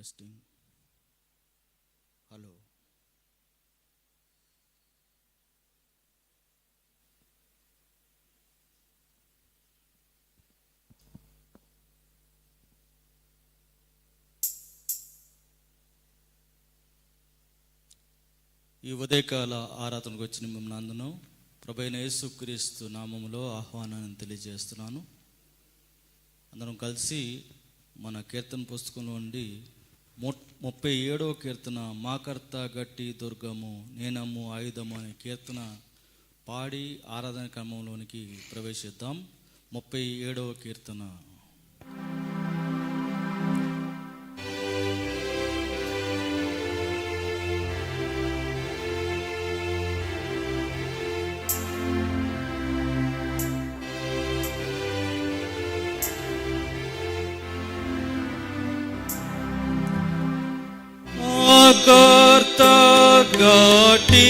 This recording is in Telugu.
టెస్టింగ్ హలో ఈ ఉదయకాల ఆరాధనకు వచ్చిన మిమ్మల్ని అందును ప్రభైన యేసుక్రీస్తు నామములో ఆహ్వానాన్ని తెలియజేస్తున్నాను. అందరం కలిసి మన కీర్తన పుస్తకంలో ఉండి ముప్పై ఏడవ కీర్తన మాకర్త గట్టి దుర్గము నేనమ్ము ఆయుధము అనే కీర్తన పాడి ఆరాధన క్రమంలోనికి ప్రవేశిద్దాం. ముప్పై ఏడవ కీర్తన. మాకర్త గట్టి